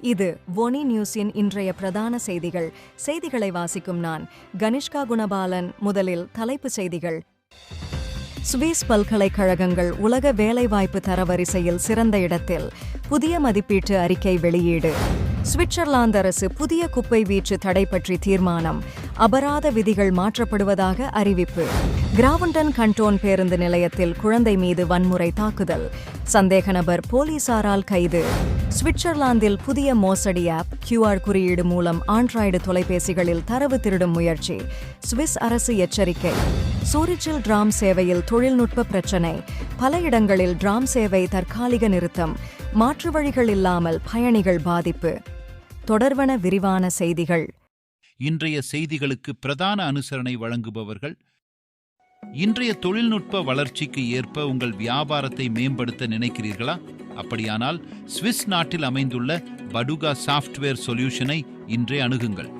இது ஒனி நியூஸின் இன்றைய பிரதான செய்திகள். செய்திகளை வாசிக்கும் நான் கனிஷ்கா குணபாலன். முதலில் தலைப்புச் செய்திகள். சுவிஸ் பல்கலைக்கழகங்கள் உலக வேலைவாய்ப்பு தரவரிசையில் சிறந்த இடத்தில். புதிய மதிப்பீட்டு அறிக்கை வெளியீடு. சுவிட்சர்லாந்து அரசு புதிய குப்பை வீச்சு தடை பற்றி தீர்மானம். அபராத விதிகள் மாற்றப்படுவதாக அறிவிப்பு. கிராவுண்டன் கண்டோன் பேருந்து நிலையத்தில் குழந்தை மீது வன்முறை தாக்குதல். சந்தேக நபர் போலீசாரால் கைது. சுவிட்சர்லாந்தில் புதிய மோசடி ஆப் கியூஆர் குறியீடு மூலம் ஆண்ட்ராய்டு தொலைபேசிகளில் தரவு திருடும் முயற்சி. சுவிஸ் அரசு எச்சரிக்கை. சூரிச்சில் டிராம் சேவையில் தொழில்நுட்ப பிரச்சினை. பல இடங்களில் டிராம் சேவை தற்காலிக நிறுத்தம். மாற்று வழிகள் இல்லாமல் பயணிகள் பாதிப்பு. தொடர்வன விரிவான செய்திகள். இன்றைய செய்திகளுக்கு பிரதான அனுசரணை வழங்குபவர்கள் இன்றைய தொழில்நுட்ப வளர்ச்சிக்கு ஏற்ப உங்கள் வியாபாரத்தை மேம்படுத்த நினைக்கிறீர்களா? அப்படியானால் சுவிஸ் நாட்டில் அமைந்துள்ள படுகா சாஃப்ட்வேர் சொல்யூஷனை இன்றே அணுகுங்கள்.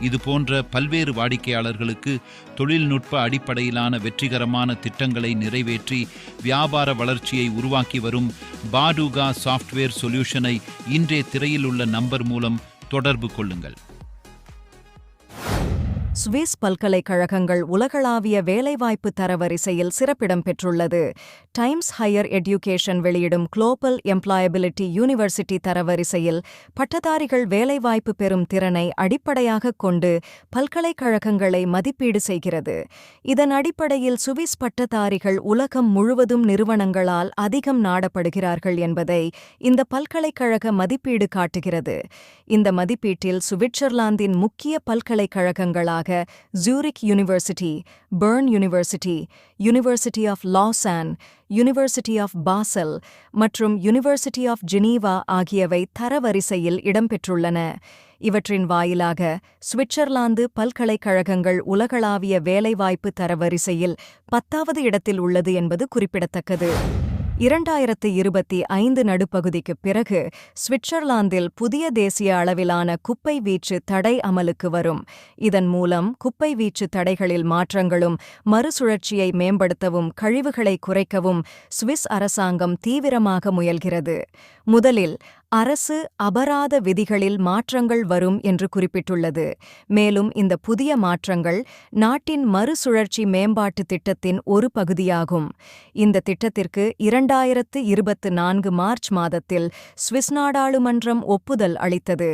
இது போன்ற பல்வேறு வாடிக்கையாளர்களுக்கு தொழில்நுட்ப அடிப்படையிலான வெற்றிகரமான திட்டங்களை நிறைவேற்றி வியாபார வளர்ச்சியை உருவாக்கி வரும் பாடுகா சாஃப்ட்வேர் சொல்யூஷனை இன்றே திரையில் உள்ள நம்பர் மூலம் தொடர்பு கொள்ளுங்கள். சுவிஸ் பல்கலைக்கழகங்கள் உலகளாவிய வேலைவாய்ப்பு தரவரிசையில் சிறப்பிடம் பெற்றுள்ளது. டைம்ஸ் ஹையர் எடியூகேஷன் வெளியிடும் குளோபல் எம்ப்ளாயபிலிட்டி யூனிவர்சிட்டி தரவரிசையில் பட்டதாரிகள் வேலைவாய்ப்பு பெறும் திறனை அடிப்படையாகக் கொண்டு பல்கலைக்கழகங்களை மதிப்பீடு செய்கிறது. இதன் அடிப்படையில் சுவிஸ் பட்டதாரிகள் உலகம் முழுவதும் நிறுவனங்களால் அதிகம் நாடப்படுகிறார்கள் என்பதை இந்த பல்கலைக்கழக மதிப்பீடு காட்டுகிறது. இந்த மதிப்பீட்டில் சுவிட்சர்லாந்தின் முக்கிய பல்கலைக்கழகங்களாக Zurich university Bern university university of Lausanne university of Basel மற்றும் யூனிவர்சிட்டி ஆஃப் ஜெனீவா ஆகியவை தரவரிசையில் இடம்பெற்றுள்ளன. இவற்றின் வாயிலாக சுவிட்சர்லாந்து பல்கலைக்கழகங்கள் உலகளாவிய வேலைவாய்ப்பு தரவரிசையில் பத்தாவது இடத்தில் உள்ளது என்பது குறிப்பிடத்தக்கது. இரண்டாயிரத்து இருபத்தி ஐந்து நடுப்பகுதிக்குப் பிறகு சுவிட்சர்லாந்தில் புதிய தேசிய அளவிலான குப்பை வீச்சு தடை அமலுக்கு வரும். இதன் மூலம் குப்பை வீச்சு தடைகளில் மாற்றங்களும் மறுசுழற்சியை மேம்படுத்தவும் கழிவுகளை குறைக்கவும் சுவிஸ் அரசாங்கம் தீவிரமாக முயல்கிறது. முதலில் அரசு அபராத விதிகளில் மாற்றங்கள் வரும் என்று குறிப்பிட்டுள்ளது. மேலும் இந்த புதிய மாற்றங்கள் நாட்டின் மறுசுழற்சி மேம்பாட்டு திட்டத்தின் ஒரு பகுதியாகும். இந்த திட்டத்திற்கு இரண்டாயிரத்து இருபத்து நான்கு மார்ச் மாதத்தில் சுவிஸ் நாடாளுமன்றம் ஒப்புதல் அளித்தது.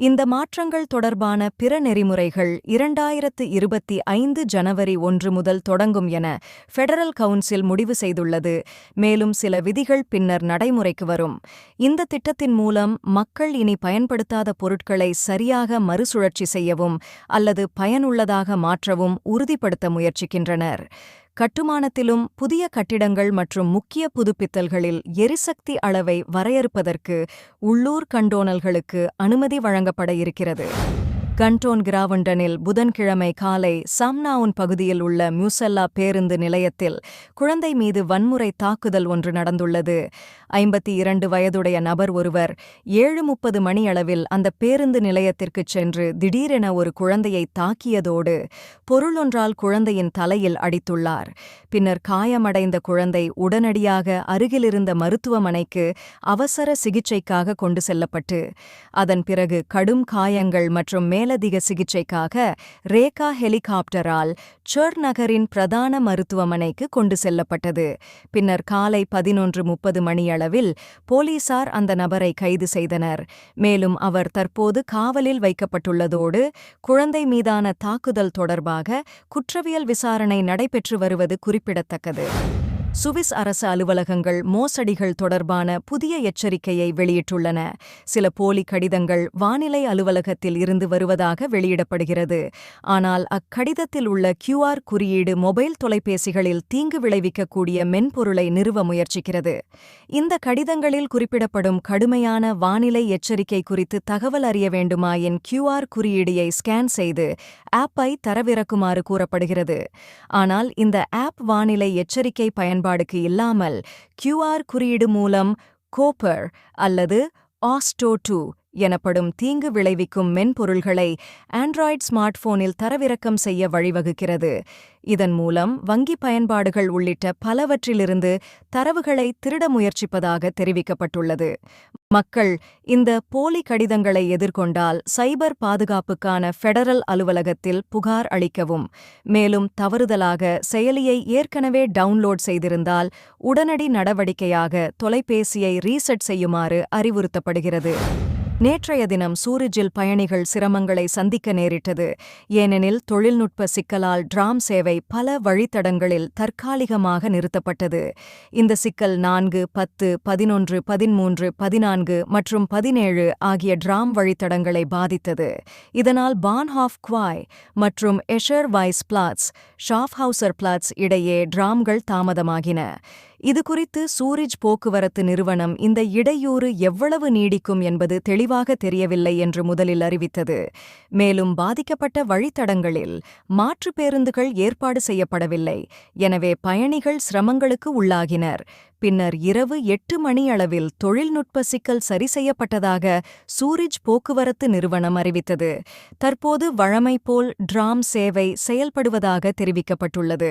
இந்த மாற்றங்கள் தொடர்பான பிற நெறிமுறைகள் இரண்டாயிரத்து இருபத்தி ஐந்து ஜனவரி ஒன்று முதல் தொடங்கும் என ஃபெடரல் கவுன்சில் முடிவு செய்துள்ளது. மேலும் சில விதிகள் பின்னர் நடைமுறைக்கு வரும். இந்த திட்டத்தின் மூலம் மக்கள் இனி பயன்படுத்தாத பொருட்களை சரியாக மறுசுழற்சி செய்யவும் அல்லது பயனுள்ளதாக மாற்றவும் உறுதிப்படுத்த முயற்சிக்கின்றனர். கட்டுமானத்திலும் புதிய கட்டிடங்கள் மற்றும் முக்கிய புதுப்பித்தல்களில் எரிசக்தி அளவை வரையறுப்பதற்கு உள்ளூர் கண்டோனல்களுக்கு அனுமதி வழங்கப்பட இருக்கிறது. கண்டோன் கிராவண்டனில் புதன்கிழமை காலை சாம்னாவுன் பகுதியில் உள்ள மியூசல்லா பேருந்து நிலையத்தில் குழந்தை மீது வன்முறை தாக்குதல் ஒன்று நடந்துள்ளது. ஐம்பத்தி இரண்டு வயதுடைய நபர் ஒருவர் ஏழு முப்பது மணியளவில் அந்த பேருந்து நிலையத்திற்குச் சென்று திடீரென ஒரு குழந்தையை தாக்கியதோடு பொருளொன்றால் குழந்தையின் தலையில் அடித்துள்ளார். பின்னர் காயமடைந்த குழந்தை உடனடியாக அருகிலிருந்த மருத்துவமனைக்கு அவசர சிகிச்சைக்காக கொண்டு செல்லப்பட்டு அதன் பிறகு கடும் காயங்கள் மற்றும் மேலதிக சிகிச்சைக்காக ரேகா ஹெலிகாப்டரால் சர் நகரின் பிரதான மருத்துவமனைக்கு கொண்டு செல்லப்பட்டது. பின்னர் காலை பதினொன்று முப்பது மணியளவில் போலீசார் அந்த நபரை கைது செய்தனர். மேலும் அவர் தற்போது காவலில் வைக்கப்பட்டுள்ளதோடு குழந்தை மீதான தாக்குதல் தொடர்பாக குற்றவியல் விசாரணை நடைபெற்று வருவது குறிப்பிடத்தக்கது. சுவிஸ் அரசு அலுவலகங்கள் மோசடிகள் தொடர்பான புதிய எச்சரிக்கையை வெளியிட்டுள்ளன. சில போலி கடிதங்கள் வானிலை அலுவலகத்தில் இருந்து வருவதாக வெளியிடப்படுகிறது. ஆனால் அக்கடிதத்தில் உள்ள கியூஆர் குறியீடு மொபைல் தொலைபேசிகளில் தீங்கு விளைவிக்கக்கூடிய மென்பொருளை நிறுவ முயற்சிக்கிறது. இந்த கடிதங்களில் குறிப்பிடப்படும் கடுமையான வானிலை எச்சரிக்கை குறித்து தகவல் அறிய வேண்டுமாயின் கியூஆர் குறியீடியை ஸ்கேன் செய்து ஆப்பை தரவிறக்குமாறு கூறப்படுகிறது. ஆனால் இந்த ஆப் வானிலை எச்சரிக்கை பயன்பாடுக்கு இல்லாமல் கியூஆர் குறியீடு மூலம் கோப்பர் அல்லது ஆஸ்டோ டூ எனப்படும் தீங்கு விளைவிக்கும் மென்பொருள்களை ஆண்ட்ராய்ட் ஸ்மார்ட்போனில் தரவிறக்கம் செய்ய வழிவகுக்கிறது. இதன் மூலம் வங்கி பயன்பாடுகள் உள்ளிட்ட பலவற்றிலிருந்து தரவுகளை திருட முயற்சிப்பதாக தெரிவிக்கப்பட்டுள்ளது. மக்கள் இந்த போலி கடிதங்களை எதிர்கொண்டால் சைபர் பாதுகாப்புக்கான ஃபெடரல் அலுவலகத்தில் புகார் அளிக்கவும் மேலும் தவறுதலாக செயலியை ஏற்கனவே டவுன்லோட் செய்திருந்தால் உடனடி நடவடிக்கையாக தொலைபேசியை ரீசெட் செய்யுமாறு அறிவுறுத்தப்படுகிறது. நேற்றைய தினம் சூரிஜில் பயணிகள் சிரமங்களை சந்திக்க நேரிட்டது. ஏனெனில் தொழில்நுட்ப சிக்கலால் டிராம் சேவை பல வழித்தடங்களில் தற்காலிகமாக நிறுத்தப்பட்டது. இந்த சிக்கல் நான்கு பத்து பதினொன்று பதிமூன்று பதினான்கு மற்றும் பதினேழு ஆகிய டிராம் வழித்தடங்களை பாதித்தது. இதனால் பான்ஹாஃப் குவாய் மற்றும் Escher Wyss Platz Schaffhauser Platz இடையே டிராம்கள் தாமதமாகின. இது குறித்து சூரிஜ் போக்குவரத்து நிறுவனம் இந்த இடையூறு எவ்வளவு நீடிக்கும் என்பது தெளிவாக தெரியவில்லை என்று முதலில் அறிவித்தது. மேலும் பாதிக்கப்பட்ட வழித்தடங்களில் மாற்று பேருந்துகள் ஏற்பாடு செய்யப்படவில்லை. எனவே பயணிகள் சிரமங்களுக்கு உள்ளாகினர். பின்னர் இரவு எட்டு மணியளவில் தொழில்நுட்ப சிக்கல் சரி செய்யப்பட்டதாக சூரிஜ் போக்குவரத்து நிறுவனம் அறிவித்தது. தற்போது வழமை போல் டிராம் சேவை செயல்படுவதாக தெரிவிக்கப்பட்டுள்ளது.